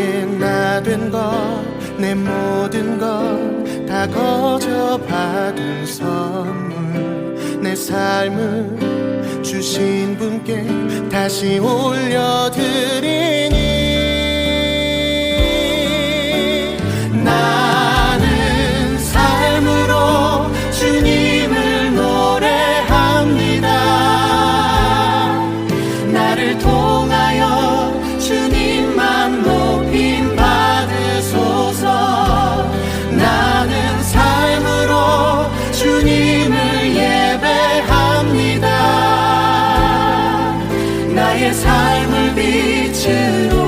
나의 나된 것 내 모든 것 다 거저 받은 선물. 내 삶을 주신 분께 다시 올려드리니 나의 삶을 빛으로